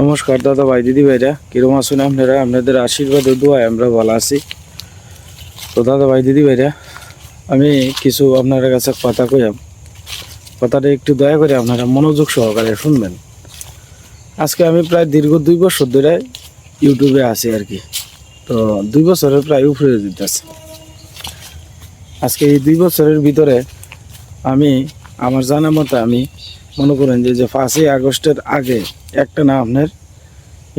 নমস্কার দাদা ভাই, দিদি ভাইরা, কিরম আছেন আপনারা? আপনাদের আশীর্বাদ দোয়ায় আমরা ভালো আছি। তো দাদা ভাই, দিদি ভাইরা, আমি কিছু আপনার কাছে কথা কইলাম কথাটা একটু দয়া করে আপনারা মনোযোগ সহকারে শুনবেন। আজকে আমি প্রায় দীর্ঘ দুই বছর ধরে ইউটিউবে আছি আর কি। তো দুই বছরের প্রায় উপরে দিতেছে। আজকে এই দুই বছরের ভিতরে আমি, আমার জানা মতো আমি মনে করেন যে যে পাঁচই আগস্টের আগে একটা না আপনার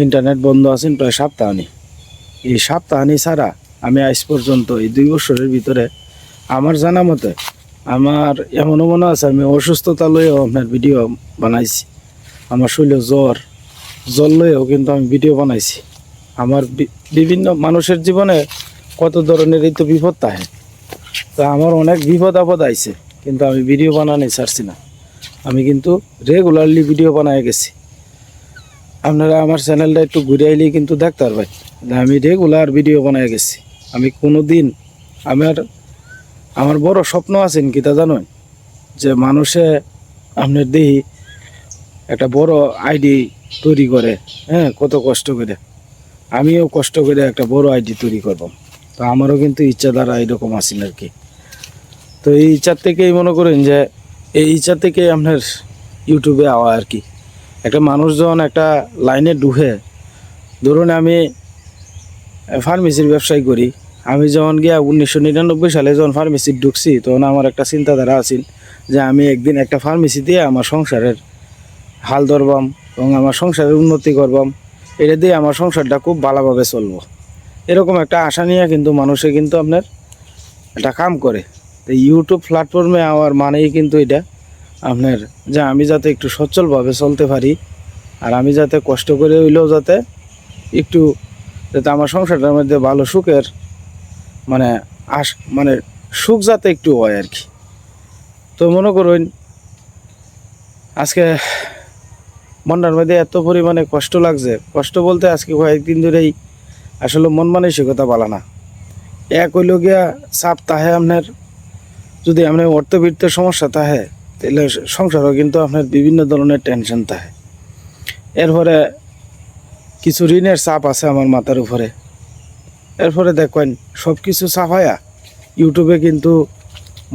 ইন্টারনেট বন্ধ আছেন প্রায় সপ্তাহানি। এই সপ্তাহানি ছাড়া আমি আজ পর্যন্ত এই দুই বছরের ভিতরে আমার জানা মতে আমার এমনও মনে আছে, আমি অসুস্থতা লয়েও আপনার ভিডিও বানাইছি। আমার শরীরে জ্বর জ্বর লয়েও কিন্তু আমি ভিডিও বানাইছি। আমার বিভিন্ন মানুষের জীবনে কত ধরনের এই তো বিপদ থাকে। তো আমার অনেক বিপদ আপদ আইছে, কিন্তু আমি ভিডিও বানানি ছাড়ছি না। আমি কিন্তু রেগুলারলি ভিডিও বানায় গেছি। আপনারা আমার চ্যানেলটা একটু ঘুরে আইলেই কিন্তু দেখতে পারবেন আমি রেগুলার ভিডিও বানায় গেছি। আমি কোনো দিন আমার আমার বড় স্বপ্ন আছেন কি তা জানেন? যে মানুষে আপনার দেহি একটা বড় আইডি তৈরি করে হ্যাঁ কত কষ্ট করে। আমিও কষ্ট করে একটা বড় আইডি তৈরি করব। তো আমারও কিন্তু ইচ্ছা দ্বারা এরকম আছেন আর কি তো এই ইচ্ছার থেকেই মনে করেন যে এই ইচ্ছা থেকে আপনার ইউটিউবে আওয়া আর কি। একটা মানুষজন একটা লাইনে ঢুকে, ধরুন আমি ফার্মেসির ব্যবসায় করি, আমি যখন গিয়া উনিশশো নিরানব্বই সালে যখন ফার্মেসির ঢুকছি, তখন আমার একটা চিন্তাধারা আছিল যে আমি একদিন একটা ফার্মেসি দিয়ে আমার সংসারের হাল ধরবাম এবং আমার সংসারের উন্নতি করবাম। এটা দিয়ে আমার সংসারটা খুব ভালোভাবে চলবো। এরকম একটা আশা নিয়ে কিন্তু মানুষে কিন্তু আপনার একটা কাম করে। তো ইউটিউব প্ল্যাটফর্মে আমার মানেই কিন্তু এটা। আপনার যে আমি যাতে একটু সচ্ছলভাবে চলতে পারি, আর আমি যাতে কষ্ট করে হইলেও যাতে একটু যাতে আমার সংসারটার মধ্যে ভালো সুখের মানে আস মানে সুখ যাতে একটু হয় আর কি। তো মনে করুন, আজকে মনটার মধ্যে এত পরিমাণে কষ্ট লাগছে। কষ্ট বলতে আজকে কয়েকদিন ধরেই আসলে মন মানসিকতা বলা না। এক হইল গিয়া চাপ তাহে আপনার যদি আপনার অর্থবৃত্তের সমস্যা তাহে, তাহলে সংসারও কিন্তু আপনার বিভিন্ন ধরনের টেনশন থাকে এরপরে কিছু ঋণের চাপ আছে আমার মাথার উপরে। এরপরে দেখেন সব কিছু চাপায়া ইউটিউবে কিন্তু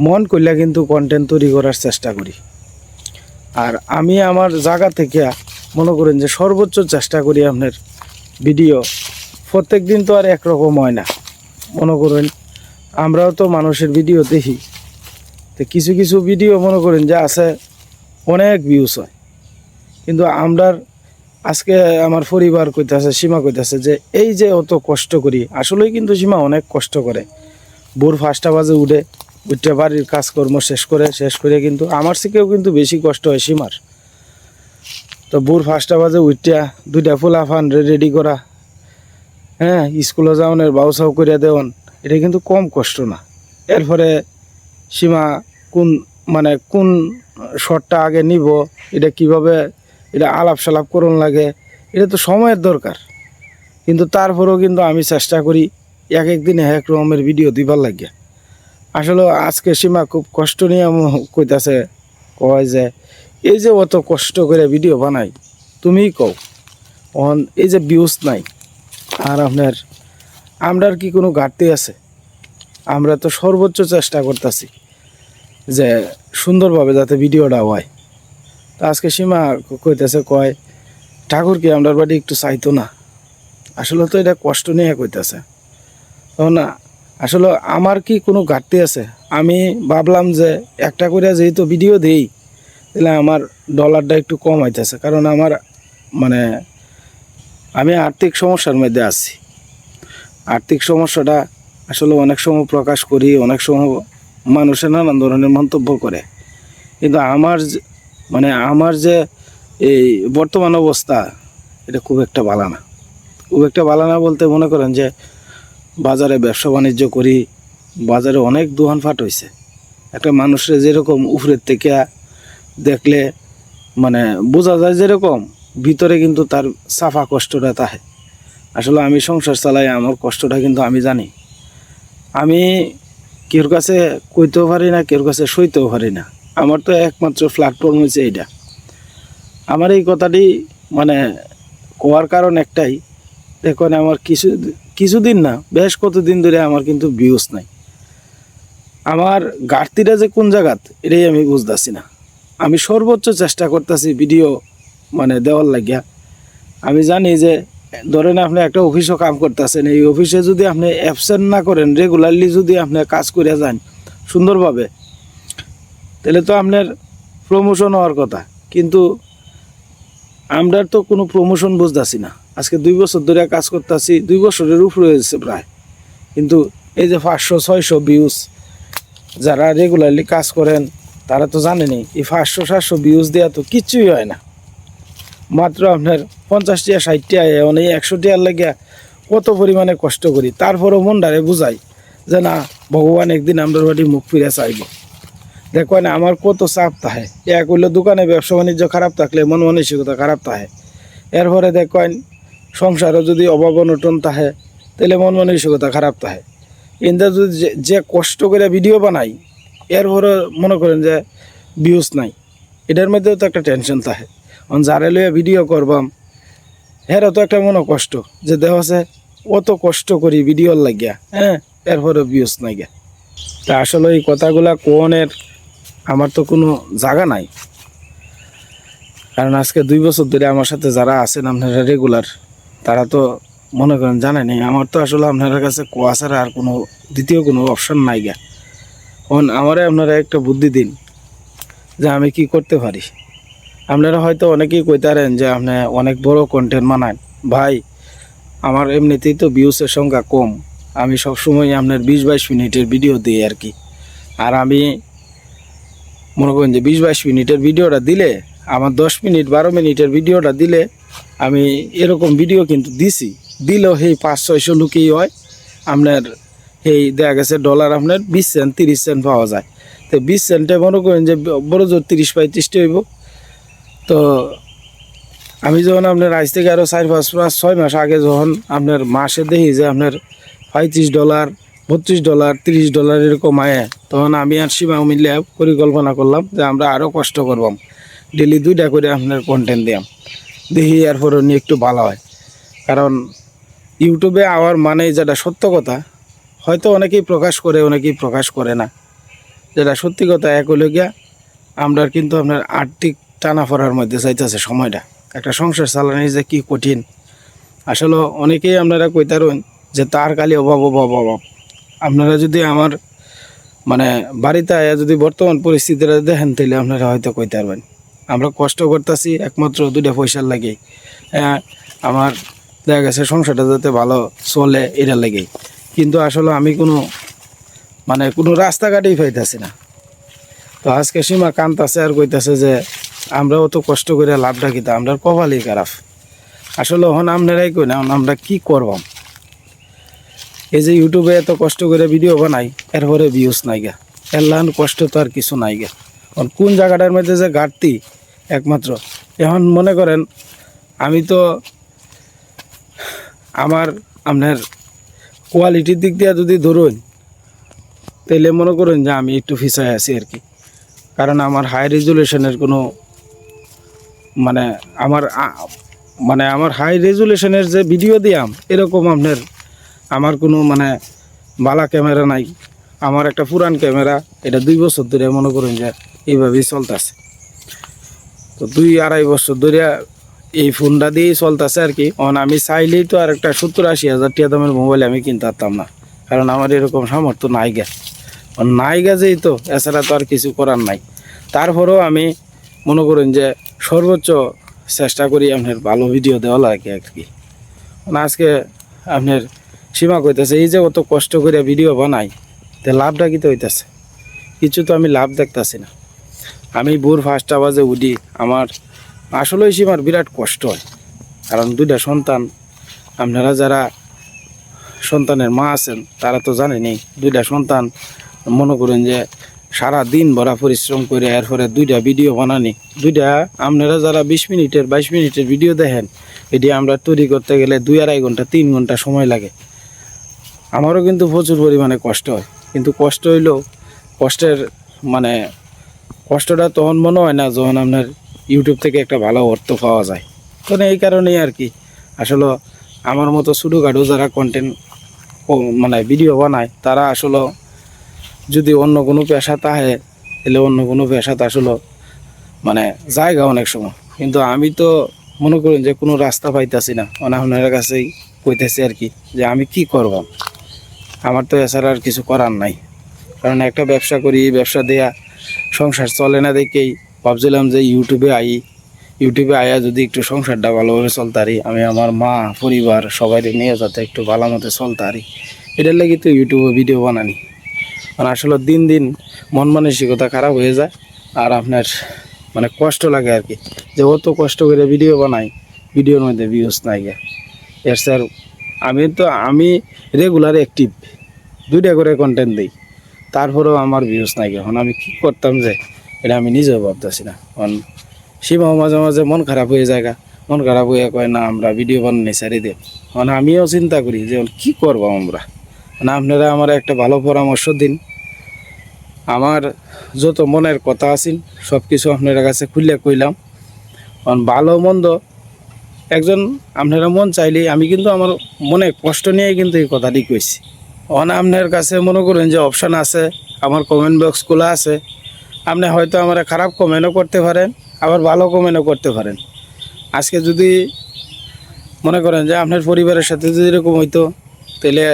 মন করলে কিন্তু কন্টেন্ট তৈরি করার চেষ্টা করি। আর আমি আমার জায়গা থেকে মনে করেন যে সর্বোচ্চ চেষ্টা করি আপনার ভিডিও। প্রত্যেক দিন তো আর একরকম হয় না। মনে করেন, আমরাও তো মানুষের ভিডিও দেখি। তো কিছু কিছু ভিডিও মনে করেন যে আছে, অনেক ভিউজ হয়। কিন্তু আমরার আজকে আমার পরিবার কইতাছে, সীমা কইতাছে যে এই যে অত কষ্ট করি, আসলেই কিন্তু সীমা অনেক কষ্ট করে। ভোর পাঁচটা বাজে উঠে উঠে বাড়ির কাজকর্ম শেষ করে শেষ করে কিন্তু আমার থেকেও কিন্তু বেশি কষ্ট হয় সীমার। তো ভোর পাঁচটা বাজে উঠিয়া দুইটা ফুলা ফান রেডি করা। হ্যাঁ স্কুলে যাওয়ানের বাউসাও করিয়া দেওয়ান, এটা কিন্তু কম কষ্ট না। এরপরে সীমা কোন মানে কোন শটটা আগে নিব, এটা কীভাবে, এটা আলাপ সালাপ করুন লাগে, এটা তো সময়ের দরকার। কিন্তু তারপরেও কিন্তু আমি চেষ্টা করি এক একদিনে এক রকমের ভিডিও দিবার লাগে আসলে আজকে সীমা খুব কষ্ট নিয়ে কইতাছে, কয় যে, এই যে অত কষ্ট করে ভিডিও বানাই, তুমিই কও অন এই যে ভিউজ নাই, আর আপনার, আমরার কি কোনো ঘাটতি আছে? আমরা তো সর্বোচ্চ চেষ্টা করতেছি। যে সুন্দরভাবে যাতে ভিডিওটা হয়। তো আজকে সীমা কইতেছে, কয়, ঠাকুর কি আমরার বাড়ি একটু চাইতো না? আসলে তো এটা কষ্ট নিয়ে কইতেছে। তখন আসলে আমার কি কোনো ঘাটতি আছে? আমি ভাবলাম যে একটা করে যেহেতু ভিডিও দেই, তাহলে আমার ডলারটা একটু কম হইতেছে। কারণ আমার মানে আমি আর্থিক সমস্যার মধ্যে আছি। আর্থিক সমস্যাটা আসলে অনেক সময় প্রকাশ করি, অনেক সময় মানুষের নানান ধরনের মন্তব্য করে। কিন্তু আমার মানে আমার যে এই বর্তমান অবস্থা, এটা খুব একটা ভালো না। খুব একটা ভালো না বলতে মনে করেন যে, বাজারে ব্যবসা বাণিজ্য করি, বাজারে অনেক দোকানপাট হয়েছে একটা মানুষের যেরকম উপরের থেকে দেখলে মানে বোঝা যায় যেরকম, ভিতরে কিন্তু তার সাফা কষ্টটা তাহে। আসলে আমি সংসার চালাই, আমার কষ্টটা কিন্তু আমি জানি। আমি কেউর কাছে কইতেও পারি না, কেউর কাছে সইতেও পারি না। আমার তো একমাত্র প্ল্যাটফর্ম হয়েছে এইটা। আমার এই কথাটি মানে কোয়ার কারণ একটাই। দেখুন, আমার কিছু, কিছুদিন না, বেশ কতদিন ধরে আমার কিন্তু ভিউজ নাই। আমার ঘাটতিটা যে কোন জায়গাত, এটাই আমি বুঝতেছি না। আমি সর্বোচ্চ চেষ্টা করতেছি ভিডিও মানে দেওয়ার লাগিয়া। আমি জানি যে ধরেন আপনি একটা অফিসও কাম করতেছেন, এই অফিসে যদি আপনি অ্যাবসেন্ট না করেন রেগুলারলি যদি আপনি কাজ করে যান, সুন্দরভাবে, তাহলে তো আপনার প্রমোশন হওয়ার কথা। কিন্তু আমরা তো কোনো প্রমোশন বুঝতেছি না। আজকে দুই বছর ধরে কাজ করতেছি, দুই বছরের উপরে হয়েছে প্রায়। কিন্তু এই যে পাঁচশো, ছয়শো ভিউজ যারা রেগুলারলি কাজ করেন, তারা তো জানেনি, এই পাঁচশো, সাতশো ভিউজ দেওয়া তো কিচ্ছুই হয় না। মাত্র আপনার পঞ্চাশ টিয়া ষাট টিয়া মানে লাগিয়া কত পরিমাণে কষ্ট করি। তারপরও মনটারে বুঝাই যে না, ভগবান একদিন আমরা বাড়ি মুখ ফিরে চাইব। দেখো আমার কত চাপ তাহে এক হইলে দোকানে ব্যবসা বাণিজ্য খারাপ থাকলে মন মানসিকতা খারাপ তাহে এরপরে দেখেন সংসারও যদি অভাব অনটন তাহে তাহলে মন মানসিকতা খারাপ তাহে কিন্তু যদি যে- যে কষ্ট করে ভিডিও বানাই এরপরে মনে করেন যে ভিউজ নাই। এটার মধ্যেও তো একটা টেনশন থাকে। অন যারে লইয়া ভিডিও করবাম, হেরও তো একটা মনে কষ্ট যে দেহ আছে অত কষ্ট করি ভিডিওর লাগিয়া হ্যাঁ? এরপরে ভিউজ নাই গিয়া। তা আসলে এই কথাগুলা কোনের আমার তো কোনো জায়গা নাই। কারণ আজকে দুই বছর ধরে আমার সাথে যারা আছেন আপনারা রেগুলার তারা তো মনে করেন জানেন আমার তো আসলে আপনাদের কাছে কোয়া ছাড়া আর কোনো দ্বিতীয় কোনো অপশন নাই গা এখন আমারে আপনারা একটা বুদ্ধি দিন যে আমি কি করতে পারি। আপনারা হয়তো অনেকেই কইতারেন যে আপনি অনেক বড় কন্টেন্ট বানান। ভাই, আমার এমনিতেই তো ভিউসের সংখ্যা কম। আমি সবসময় আপনার বিশ বাইশ মিনিটের ভিডিও দিই আর কি। আর আমি মনে করেন যে বিশ বাইশ মিনিটের ভিডিওটা দিলে, আমার দশ মিনিট, বারো মিনিটের ভিডিওটা দিলে আমি এরকম ভিডিও কিন্তু দিছি। দিলেও সেই পাঁচ ছয়শো লুকেই হয়। আপনার এই দেখা গেছে ডলার আপনার বিশ সেন্ট তিরিশ সেন্ট পাওয়া যায়। তো বিশ সেন্টে মনে করেন যে বড় জোর তিরিশ পঁয়ত্রিশটি হইব। তো আমি যখন আপনার আজ থেকে আরও চার পাঁচ পাঁচ ছয় মাস আগে যখন আপনার মাসে দেখি যে আপনার পঁয়ত্রিশ ডলার, বত্রিশ ডলার, তিরিশ ডলার এরকম আয়, তখন আমি আর সীমা মিলে পরিকল্পনা করলাম যে আমরা আরও কষ্ট করবাম ডেলি দুইটা করে আপনার কন্টেন্ট দিয়াম। দেখি এরপরে নিয়ে একটু ভালো হয়। কারণ ইউটিউবে আওয়ার মানে যেটা সত্য কথা, হয়তো অনেকেই প্রকাশ করে, অনেকেই প্রকাশ করে না। যেটা সত্যি কথা, এক হলো গিয়া আমরা কিন্তু আপনার আর্থিক টানা পড়ার মধ্যে চাইতেছে সময়টা। একটা সংসার চালানি যে কি কঠিন। আসলে অনেকেই আপনারা কইতারুন যে তার খালি অভাব অভাব অভাব। আপনারা যদি আমার মানে বাড়িতে আয়া যদি বর্তমান পরিস্থিতিটা দেখেন তাহলে আপনারা হয়তো কইতে পারবেন। আমরা কষ্ট করতেছি একমাত্র দুটা পয়সার লাগে। হ্যাঁ, আমার দেখা গেছে সংসারটা যাতে ভালো চলে এটা লাগেই কিন্তু আসলে আমি কোনো মানে কোনো রাস্তাঘাটেই পাইতেছি না। তো আজকে সীমা কান্তাছে আর কইতাছে যে আমরাও অত কষ্ট করে লাভটা কিতা আমরা কপালই খারাপ। আসলে হন আপনারাই কই না আমরা কি করবাম এই যে ইউটিউবে এত কষ্ট করে ভিডিও বানাই, এরপরে ভিউজ নাই গা। এলান কষ্ট তো আর কিছু নাই গা। এখন কোন জায়গাটার মধ্যে যে ঘাটতি? একমাত্র। এখন মনে করেন, আমি তো আমার, আপনার কোয়ালিটির দিক দিয়ে যদি ধরুন তাহলে মনে করুন যে আমি একটু ফিসায় আছি আর কি। কারণ আমার হাই রেজুলেশনের কোনো মানে আমার মানে আমার হাই রেজুলেশনের যে ভিডিও দিয়াম, এরকম আপনার আমার কোনো মানে বালা ক্যামেরা নাই। আমার একটা পুরান ক্যামেরা এটা দুই বছর ধরে মনে করুন যে এইভাবেই চলতেছে। তো দুই আড়াই বছর ধরে এই ফোনটা দিয়েই চলতেছে আর কি। অন আমি চাইলেই তো আর একটা সত্তর আশি হাজার টিয়া দামের মোবাইল আমি কিনতে পারতাম না। কারণ আমার এরকম সামর্থ্য নাই গে। নাই গেছেই তো এছাড়া তো আর কিছু করার নাই। তারপরেও আমি মনে করেন যে সর্বোচ্চ চেষ্টা করি আপনার ভালো ভিডিও দেওয়া লাগে আর কি। মানে আজকে আপনার সীমা কইতেছে, এই যে অত কষ্ট করে ভিডিও বানাই, তে লাভটা কি তো হইতেছে? কিছু তো আমি লাভ দেখতাছি না। আমি ভোর ফার্স্টটা বাজে উঠি, আমার আসলেই সীমার বিরাট কষ্ট হয়। কারণ দুইটা সন্তান, আপনারা যারা সন্তানের মা আছেন, তারা তো জানেনই, দুইটা সন্তান মনে করেন যে সারা দিন ভরা পরিশ্রম করে এরপরে দুইটা ভিডিও বানানি। দুইটা আপনারা যারা বিশ মিনিটের, বাইশ মিনিটের ভিডিও দেখেন, এটি আমরা তৈরি করতে গেলে দুই আড়াই ঘণ্টা, তিন ঘণ্টা সময় লাগে। আমারও কিন্তু প্রচুর পরিমাণে কষ্ট হয়। কিন্তু কষ্ট হইলেও কষ্টের মানে কষ্টটা তখন মনে হয় না যখন আপনার ইউটিউব থেকে একটা ভালো অর্থ পাওয়া যায়। তো এই কারণেই আর কি। আসলে আমার মতো ছোটোখাটো যারা কন্টেন্ট মানে ভিডিও বানায়, তারা আসলে যদি অন্য কোনো পেশা তাহে তাহলে অন্য কোনো পেশাতে আসলে মানে জায়গা অনেক সময়। কিন্তু আমি তো মনে করেন যে কোনো রাস্তা পাইতাছি না। মানে আপনার কাছেই কইতেছি আর কি, যে আমি কি করব? আমার তো এছাড়া আর কিছু করার নাই। কারণ একটা ব্যবসা করি ব্যবসা দেয়া সংসার চলে না দেখেই ভাবছিলাম যে ইউটিউবে আই। ইউটিউবে আয়া যদি একটু সংসারটা ভালোভাবে চলতারি, আমি আমার মা, পরিবার সবাই নিয়ে যাতে একটু ভালো মতো চলতারি। এটার লাগে তো ইউটিউবে ভিডিও বানানি। মানে আসলে দিন দিন মন মানসিকতা খারাপ হয়ে যায় আর আপনার মানে কষ্ট লাগে আর কি। যে অত কষ্ট করে ভিডিও বানাই ভিডিওর মধ্যে ভিউজ নাই গে। এর স্যার, আমি তো, আমি রেগুলার অ্যাক্টিভ দুইটা করে কন্টেন্ট দিই। তারপরেও আমার ভিউজ নাই গে। এখন আমি কি করতাম যে, এটা আমি নিজেও ভাবতেছি না। কারণ সীমাও মাঝে মাঝে মন খারাপ হয়ে যায়। মন খারাপ হয়ে কয়, না, আমরা ভিডিও বানানি সারি দেব মানে আমিও চিন্তা করি যে কি করব আমরা? মানে আপনারা আমার একটা ভালো পরামর্শ দিন। আমার যত মনের কথা আছিল সব কিছু আপনার কাছে খুললে কইলাম। কারণ ভালো মন্দ, একজন আপনারা মন চাইলে, আমি কিন্তু আমার মনে কষ্ট নিয়ে কিন্তু এই কথাটি কইছি। অন আপনার কাছে মনে করেন যে অপশান আছে, আমার কমেন্ট বক্স খোলা আছে। আপনি হয়তো আমার খারাপ কমেন্টও করতে পারেন, আবার ভালো কমেন্টও করতে পারেন। আজকে যদি মনে করেন যে আপনার পরিবারের সাথে যদি এরকম হইতো, তাহলে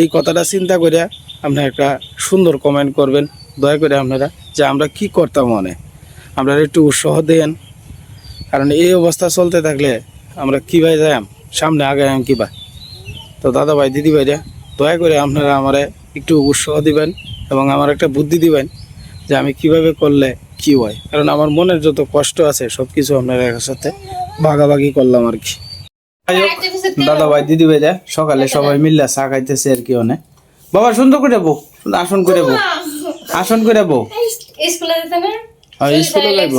এই কথাটা চিন্তা করে আপনারা একটা সুন্দর কমেন্ট করবেন। দয়া করে আপনারা যে আমরা কি করতাম মনে? আমরা একটু উৎসাহ দেন। কারণ এই অবস্থা চলতে থাকলে আমরা কীভাবে যাই সামনে আগাম কিবা তো দাদা ভাই, দিদি ভাইরা, দয়া করে আপনারা আমারে একটু উৎসাহ দিবেন এবং আমার একটা বুদ্ধি দিবেন যে আমি কীভাবে করলে কি হয়। কারণ আমার মনের যত কষ্ট আছে সব কিছু আপনার সাথে ভাগাভাগি করলাম আর কি। দাদা ভাই দিদি ভাইরা সকালে সবাই মিললে চা খাইতেছে আর কি অনেক বাবা সুন্দর করে বউ আসন করে বউ আসন করে বউ। স্কুলে যেতে না? স্কুলে যাইবো।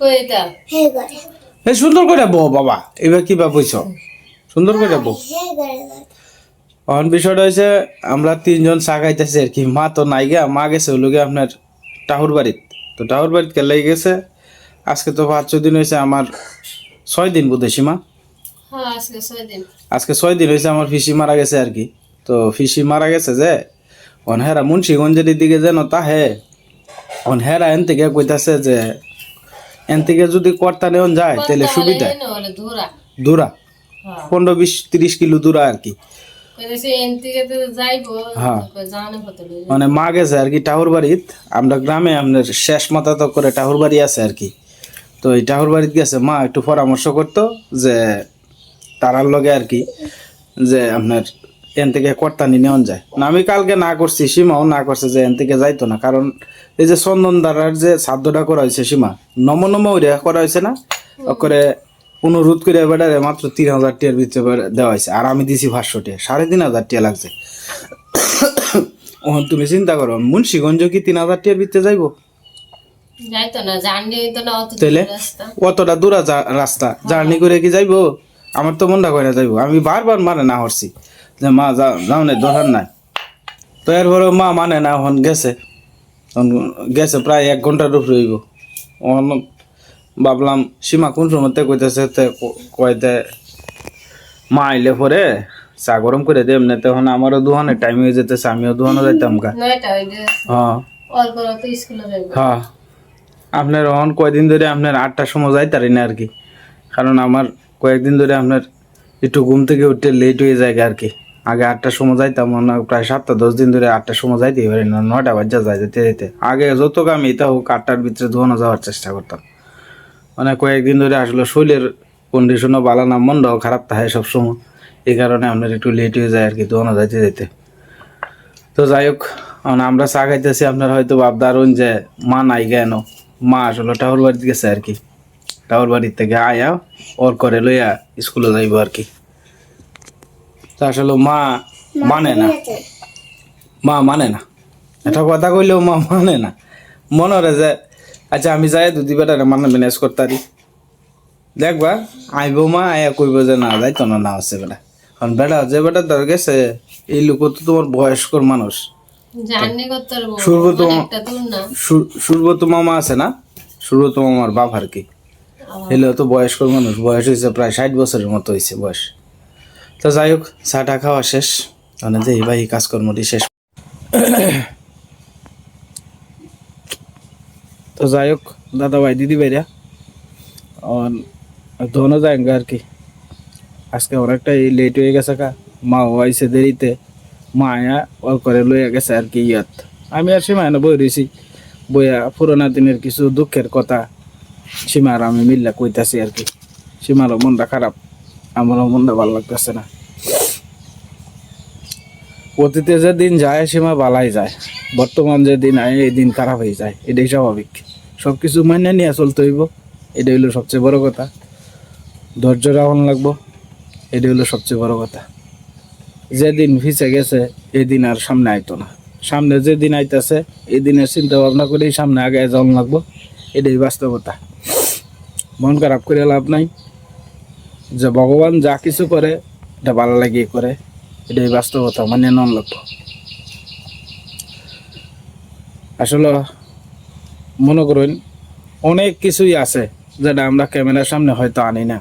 কইতা এই সুন্দর করে বউ বাবা এবার কি বা বুঝছ সুন্দর করে বউ। এখন বিষয়টা হয়েছে আমরা তিনজন চা খাইতেছি আর কি। মা তো নাই গা মা গেছে হলো গিয়ে আপনার টাহুর বাড়িত। তো টাহুর বাড়িত কেলাই গেছে। আজকে তো পাঁচ দিন হয়েছে আমার ছয় দিন বোধ সীমা? হ্যাঁ আজকে ছয় দিন। হয়েছে আমার ফিসি মারা গেছে আর কি। তো ফিসি মারা গেছে যে অনহেরা মুন্সিগঞ্জের দিকে যেন তাহে অনহেরা এন থেকে কইতাছে যে এন থেকে যদি কর্তা নেওয়া যায় তাহলে সুবিধা। দূরা হ্যাঁ। পনেরো বিশ তিরিশ কিলো দূরা আর কি। হ্যাঁ। মানে মা গেছে আর কি টাহুর বাড়িত আমরা গ্রামে আপনার শেষ মাথা তো করে টাহুর বাড়ি আছে আর কি। তো এই টাহুর বাড়িতে গেছে মা একটু পরামর্শ করতো যে তারার লগে আর কি যে আপনার এন থেকে কর্তানি নেওয়া যায়। না আমি কালকে না করছি সীমাও না করছে যে এন থেকে যাইতো না কারণ এই যে চন্দন দ্বারার যে সাধ্যটা করা হয়েছে সীমা নম নম করা হয়েছে না? করে অনুরোধ করে বেড়ারে মাত্র তিন হাজার টিয়ার ভিতরে দেওয়া হয়েছে আর আমি দিছি পাঁচশো টিয়া সাড়ে তিন হাজার টিয়া লাগছে। ওহন তুমি চিন্তা করো মুন্সিগঞ্জ কি তিন হাজার টিয়ার ভিতরে যাইবো? যাইতো না জানলে তো না অত তাইলে দূর রাস্তা। অতটা দূর রাস্তা। জার্নি করে কি যাইবো? আমার তো মনটা করে যাইবো। আমি বারবার মানে না হরছি। যে মা যাও যাও না দরকার নাই। তো এরপরে মা মানে না এখন গেছে। গেছে প্রায় এক ঘণ্টার উপরে হইব। ভাবলাম সীমা কোন সময়তে কইতেছে কয়তে মা আইলে পরে চা গরম করে দে এমনি তখন আমারও দুহানের টাইম হয়ে যেতেছে আমিও দুহানো যাইতাম গা। হয়ে হ্যাঁ। আপনার অন কয়দিন ধরে আপনার আটটার সময় যাইতারি না আর কি কারণ আমার কয়েকদিন ধরে আপনার একটু ঘুম থেকে উঠতে লেট হয়ে যায় আর কি আগে আটটার সময় যাইতাম, মনে হয় প্রায় সাতটা, দশ দিন ধরে আটটার সময় যাইতেই পারি না, নয়টা বাজা যাই যেতে যেতে। আগে যত কাম এটা হোক, আটটার ভিতরে ধোয়ানো যাওয়ার চেষ্টা করতাম। মানে কয়েকদিন ধরে আসলে শরীরের কন্ডিশনও ভালো না, মনটাও খারাপ থাকে সবসময়। এই কারণে আপনার একটু লেট হয়ে যায় আর কি ধোয়ানো যাইতে যেতে তো যাই হোক, আমরা চা খাইতেছি, আপনার হয়তো ভাবদারুন যে, মা নাই কেন? মা আসলে টাউর বাড়িতে গেছে আর কি। টাউর বাড়ির থেকে আয়া ওর করে লইয়া স্কুলে যাইব আর কি। তো আসলে মা মানে না। মা মানে না। এটা কথা কইলেও মা মানে না। মনে হয় যে আচ্ছা আমি যাই দুদি বেটারে মানে ম্যানেজ করতারি দেখবা আইব মা আয়া কইব যে না যাইতো তো না আছে বেটা। কারণ বেটা যে বেটা ধর গেছে এই লোক তো তোমার বয়স্কর মানুষ। জার্নি করতে পারব। তো- একটা দূর না সুর- সুরবত মামা আছে না? সুরবত মামার বাপ আর কি। এলে তো বয়স্ক মানুষ বয়স হয়েছে প্রায় ষাট বছরের মতো হয়েছে বয়স। তো যাই হোক চাটা খাওয়া শেষ। মানে যে ভাই কাজকর্মটি শেষ। তো যাই হোক দাদা ভাই দিদি ভাইরা ধনো যায় আর কি। আজকে অনেকটাই লেট হয়ে গেছে কা। মা হয়েছে দেরিতে। মা আয়া ও করে লইয়া গেছে আর কি ইয়াত। আমি আর সীমা এনে বই রয়েছি বইয়া পুরোনা দিনের কিছু দুঃখের কথা সীমা আর আমি মিল্লা কইতাছি আর কি। সীমারও মনটা খারাপ, আমারও মনটা ভালো লাগতেছে না। অতীতে যে দিন যায়, সীমা বালাই যায়। বর্তমান যে দিন আয়, এই দিন খারাপ হয়ে যায়। এটাই স্বাভাবিক। সব কিছু মানিয়ে নিয়ে চলতে হইব। এটা হইল সবচেয়ে বড় কথা। ধৈর্য রাখুন লাগবো। এটা হইল সবচেয়ে বড় কথা। যেদিন ফিসে গেছে এই দিন আর সামনে আইতো না। সামনে যে দিন আইতেছে এই দিনের চিন্তা ভাবনা করেই সামনে আগে যাওয়ান লাগবো। এটাই বাস্তবতা। মন খারাপ করে লাভ নাই। যে ভগবান যা কিছু করে, এটা ভালো লাগিয়ে করে। এটাই বাস্তবতা মানে নন লাগবো আসলে মনে করুন, অনেক কিছুই আছে যেটা আমরা ক্যামেরার সামনে হয়তো আনি না।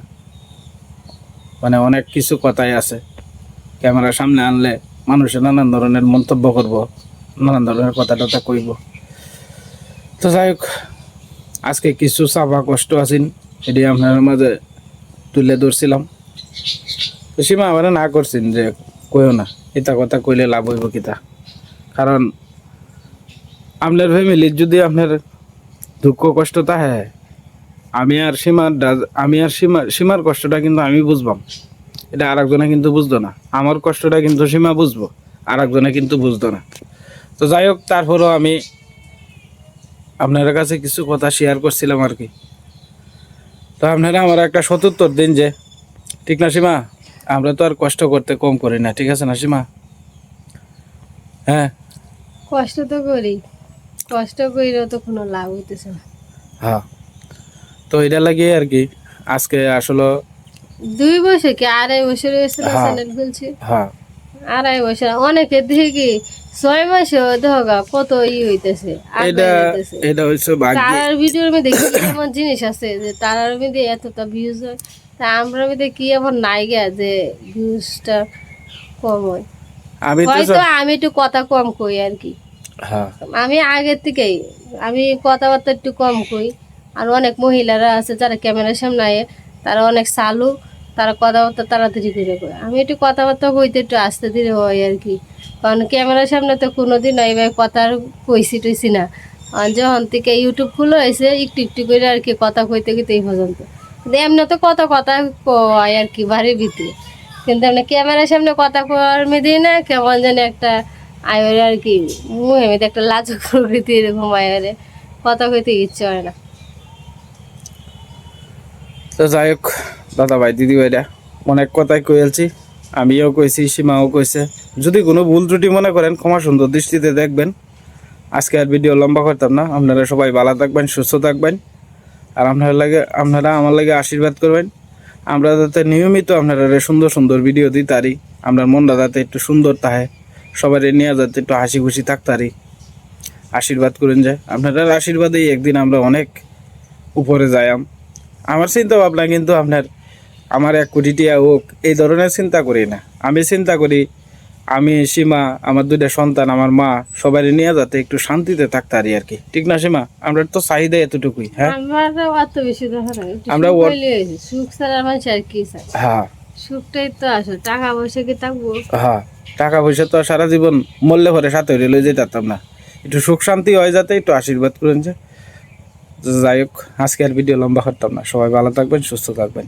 মানে অনেক কিছু কথাই আছে। ক্যামেরার সামনে আনলে মানুষের নানান ধরনের মন্তব্য করব, নানান ধরনের কথা টথা কইব। তো যাই হোক, আজকে কিছু চাপা কষ্ট আছেন, এটি আপনার মাঝে তুলে ধরছিলাম। তো সীমা আমার না করছেন যে কইও না এটা কথা কইলে লাভ হইব কিতা? কারণ আপনার ফ্যামিলির যদি আপনার দুঃখ কষ্ট তাহে, আমি আর সীমার আমি আর সীমার সীমার কষ্টটা কিন্তু আমি বুঝবাম। এটা আর একজনে কিন্তু বুঝতো না। আমার কষ্টটা কিন্তু সীমা বুঝব আর একজনে কিন্তু বুঝতো না। তো যাই হোক তারপরেও আমি আপনার কাছে কিছু কথা শেয়ার করছিলাম আর কি। তো আপনারা আমার একটা সতুত্তর দিন যে ঠিক না সীমা? আমরা তো আর কষ্ট করতে কম করি না ঠিক আছে না সীমা? হ্যাঁ? কষ্ট তো করি। কষ্ট তো কোনো লাভ হইতেছে না। হ্যাঁ। তো এটা লাগিয়ে আর কি আজকে আসলে দুই বছর কি আড়াই বছর হয়েছে হ্যাঁ। চ্যানেল খুলছি? হ্যাঁ। আড়াই বছর। অনেকে দেখি ছয় মাসে দেখা কত ই হইতেছে এটা এটা হচ্ছে তারার ভিডিওর মধ্যে কি এমন জিনিস আছে যে তারার মধ্যে এতটা ভিউজ হয়? তা আমরা মধ্যে কি এমন নাই গা যে ভিউজটা কম হয়? আমি তো আমি একটু কথা কম কই আর কি। হ্যাঁ। আমি আগের থেকেই আমি কথাবার্তা একটু কম কই। আর অনেক মহিলারা আছে যারা ক্যামেরার সামনে আয়ে তারা অনেক চালু। তারা কথাবার্তা তাড়াতাড়ি করে কয়। আমি একটু কথাবার্তা কইতে একটু আস্তে ধীরে হয় আর কি। কারণ ক্যামেরার সামনে তো কোনোদিন এইভাবে কথা আর কইছি টইছি না। যখন থেকে ইউটিউব খুলে হয়েছে একটু একটু করে আর কি কথা কইতে কইতে এই পর্যন্ত। কিন্তু এমনি তো কত কথা কয় আর কি, বাড়ির ভিতরে। কিন্তু এমনি ক্যামেরার সামনে কথা কওয়ার মেয়েদের না কেমন জানি একটা আয়রে আর কি মুহে একটা লাজুক প্রকৃতি এরকম আয়রে। কথা কইতে ইচ্ছে হয় না। তো যাই হোক দাদা ভাই, দিদি ভাইরা অনেক কথাই কয়েছি আমিও কইছি, সীমাও কইছে। যদি কোনো ভুল ত্রুটি মনে করেন, ক্ষমা সুন্দর দৃষ্টিতে দেখবেন। আজকে আর ভিডিও লম্বা করতাম না। আপনারা সবাই ভালো থাকবেন, সুস্থ থাকবেন। আর আপনার লাগে আপনারা আমার লাগে আশীর্বাদ করবেন। আমরা যাতে নিয়মিত আপনারা সুন্দর সুন্দর ভিডিও দিই তারি। আপনার মনটা যাতে একটু সুন্দর তাহে সবাই নিয়ে যাতে একটু হাসি খুশি থাকতারি আশীর্বাদ করেন যায় আপনাদের আশীর্বাদেই একদিন আমরা অনেক উপরে যাইয়াম। আমার চিন্তা ভাবনা কিন্তু আপনার আমার এক কোটি টিয়া হোক এই ধরনের চিন্তা করি না। আমি চিন্তা করি আমি সীমা আমার দুইটা সন্তান আমার মা সবাই নিয়ে যাতে একটু শান্তিতে থাকতে পারি আর কি। ঠিক না সীমা? আমরা তো চাহিদা এতটুকুই হ্যাঁ? আমার সুখ ছাড়া মানুষ আর কি হ্যাঁ। সুখটাই তো টাকা পয়সা কি থাকব? হ্যাঁ টাকা পয়সা তো সারা জীবন মরলে ভরে সাথে হইলে লই যেতাম না। একটু সুখ শান্তি হয় যাতে একটু আশীর্বাদ করেন যে। যাই হোক আজকে আর ভিডিও লম্বা করতাম না। সবাই ভালো থাকবেন সুস্থ থাকবেন।